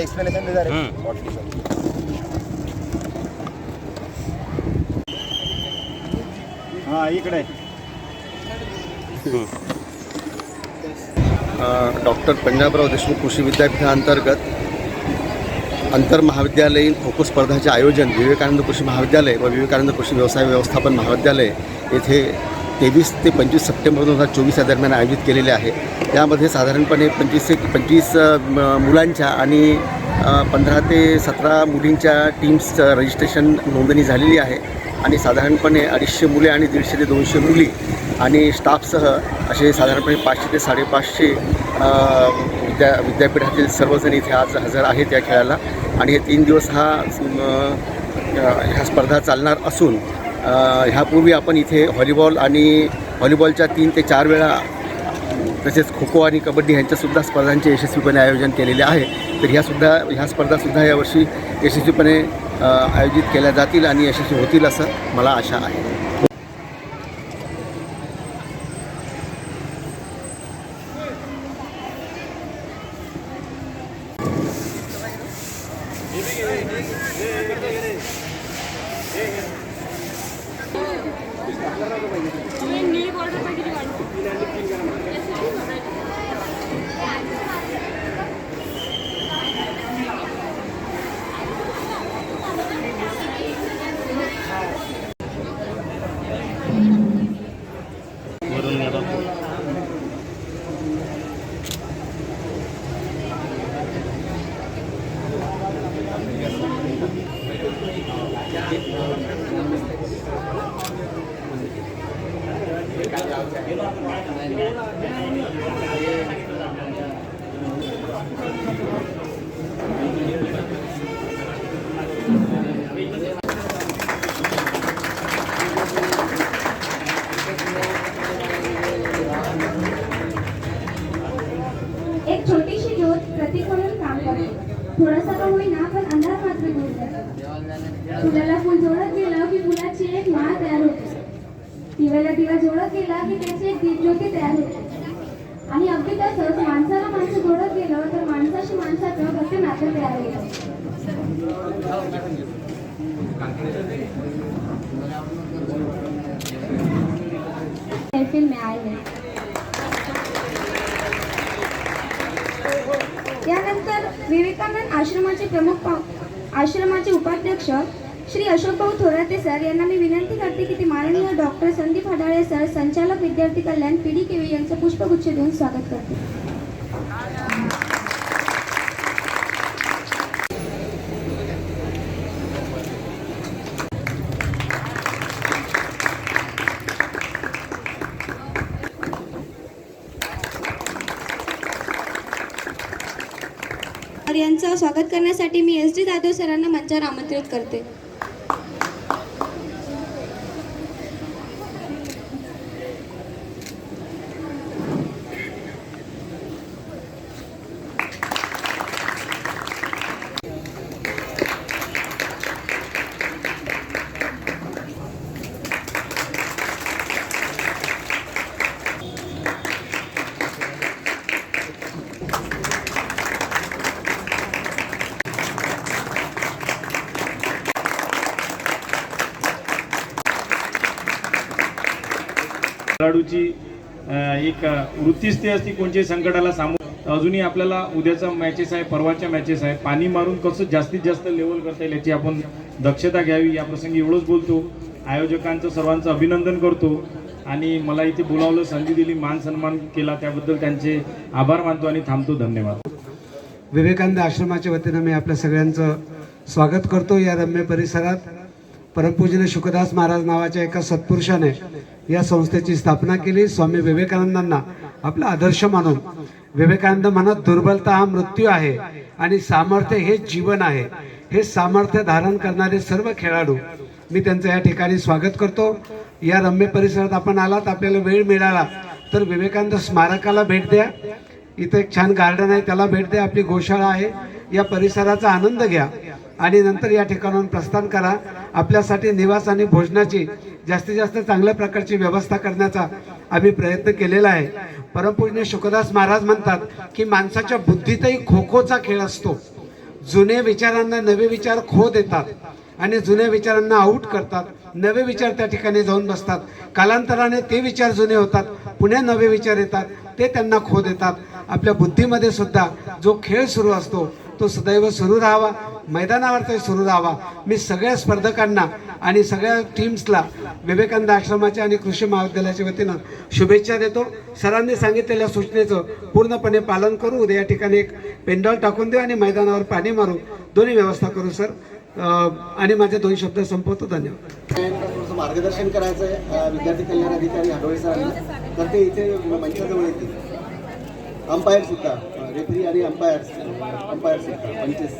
Explanation दे रे हा इकडे. Doctor Panjabrao Deshmukh कृषी विद्यापीठाअंतर्गत आंतर महाविद्यालयीन खो स्पर्धाचे आयोजन विवेकानंद कृषी महाविद्यालय व विवेकानंद कृषी व्यवसाय व्यवस्थापन महाविद्यालय येथे तेवीस ते पंचवीस सप्टेंबर दोन हजार चोवीस या दरम्यान आयोजित केलेले आहे. यामध्ये साधारणपणे पंचवीस ते पंचवीस मुलांच्या आणि पंधरा ते सतरा मुलींच्या टीम्सचं रजिस्ट्रेशन नोंदणी झालेली आहे आणि साधारणपणे अडीचशे मुले आणि दीडशे ते दोनशे मुली आणि स्टाफसह असे साधारणपणे पाचशे ते साडेपाचशे विद्या विद्यापीठातील सर्वजण इथे आज हजर आहेत या खेळाला आणि हे तीन दिवस हा ह्या स्पर्धा चालणार असून ह्यापूर्वी आपण इथे व्हॉलीबॉल आणि व्हॉलीबॉलच्या तीन ते चार वेळा तसेच खो खो आणि कबड्डी ह्यांच्यासुद्धा स्पर्धांचे यशस्वीपणे आयोजन केलेले आहे. तर ह्यासुद्धा ह्या स्पर्धासुद्धा यावर्षी यशस्वीपणे आयोजित केल्या जातील आणि यशस्वी होतील असं मला आशा आहे. నేను నీళ్ళు బాటిల్ ప్యాకెట్ కాదు एक छोटीशी ज्योत प्रतीक म्हणून काम करते थोडासा का होईना पण अंधार मात्र दूर करते फुलाला फुल जोडत गेलं की फुलाची एक माळ तयार होते दिव्याला दिवा जोडत गेला की त्याची एक दीपज्योती तयार होते. आणि अगदी तसंच माणसाला माणसं जोडत गेलं तर माणसाशी माणसाचं कसं नातं तयार होतं. महफिल में आए हैं विवेकानंद आश्रमाचे प्रमुख आश्रमाचे उपाध्यक्ष श्री अशोक भाऊ थोराते सर यांना मी विनंती करते की ते माननीय डॉक्टर संदीप हडाळे सर संचालक विद्यार्थी कल्याण पी डी केवी यांचं पुष्पगुच्छ देऊन स्वागत करते. यांचं स्वागत करण्यासाठी मी एस डी जाधव सरांना मंचावर आमंत्रित करते. खेळाडूची एक वृत्तीच ते असते कोणत्याही संकटाला सामोरं. अजूनही आपल्याला उद्याचा मॅचेस आहे परवाच्या मॅचेस आहे. पाणी मारून कसं जास्तीत जास्त लेवल करता येईल याची आपण दक्षता घ्यावी. या प्रसंगी एवढंच बोलतो. आयोजकांचं सर्वांचं अभिनंदन करतो. आणि मला इथे बोलावलं संधी दिली मान सन्मान केला त्याबद्दल त्यांचे आभार मानतो आणि थांबतो. धन्यवाद. विवेकानंद आश्रमाच्या वतीनं मी आपल्या सगळ्यांचं स्वागत करतो या रम्य परिसरात. परमपूजनीय शुकदास महाराज नावाच्या एका सत्पुरुषाने या संस्थेची स्थापना केली. स्वामी विवेकानंदांना आपला आदर्श मानून. विवेकानंद म्हणत दुर्बलता हा मृत्यू आहे आणि सामर्थ्य हे जीवन आहे. हे सामर्थ्य धारण करणारे सर्व खेळाडू. मी त्यांचं या ठिकाणी स्वागत करतो. या रम्य परिसरात आपण आलात. आपल्याला वेळ मिळाला तर विवेकानंद स्मारकाला भेट द्या. इथं एक छान गार्डन आहे. त्याला भेट द्या. आपली गोशाळा आहे. या परिसराचा आनंद घ्या आणि नंतर या ठिकाणाहून प्रस्थान करा. आपल्यासाठी निवास आणि भोजनाची जास्तीत जास्त चांगल्या प्रकारची व्यवस्था करण्याचा आम्ही प्रयत्न केलेला आहे. परमपूज्य शुकदास महाराज म्हणतात की माणसाच्या बुद्धीतही खो खोचा खेळ असतो. जुने विचारांना नवे विचार खो देतात आणि जुन्या विचारांना आऊट करतात. नवे विचार त्या ठिकाणी जाऊन बसतात. कालांतराने ते विचार जुने होतात. पुन्हा नवे विचार येतात. ते त्यांना खो देतात. आपल्या बुद्धीमध्ये सुद्धा जो खेळ सुरू असतो तो सदैव सुरू राहावा. मैदानावरती सुरू राहावा. मी सगळ्या स्पर्धकांना आणि सगळ्या टीम्सला विवेकानंद आश्रमाच्या आणि कृषी महाविद्यालयाच्या वतीनं शुभेच्छा देतो. सरांनी सांगितलेल्या सूचनेचं पूर्णपणे पालन करू. उद्या या ठिकाणी एक पेंडॉल टाकून देऊ आणि मैदानावर पाणी मारू दोन्ही व्यवस्था करू सर. आणि माझे दोन शब्द संपवतो. धन्यवाद. मार्गदर्शन करायचं आहे विद्यार्थी कल्याण अधिकारी हडवळे सरांना. तर ते इथे मंचाजवळ येतील. अंपायर सुद्धा रेफरी आणि अंपायर अंपायर सुद्धा पंचेस.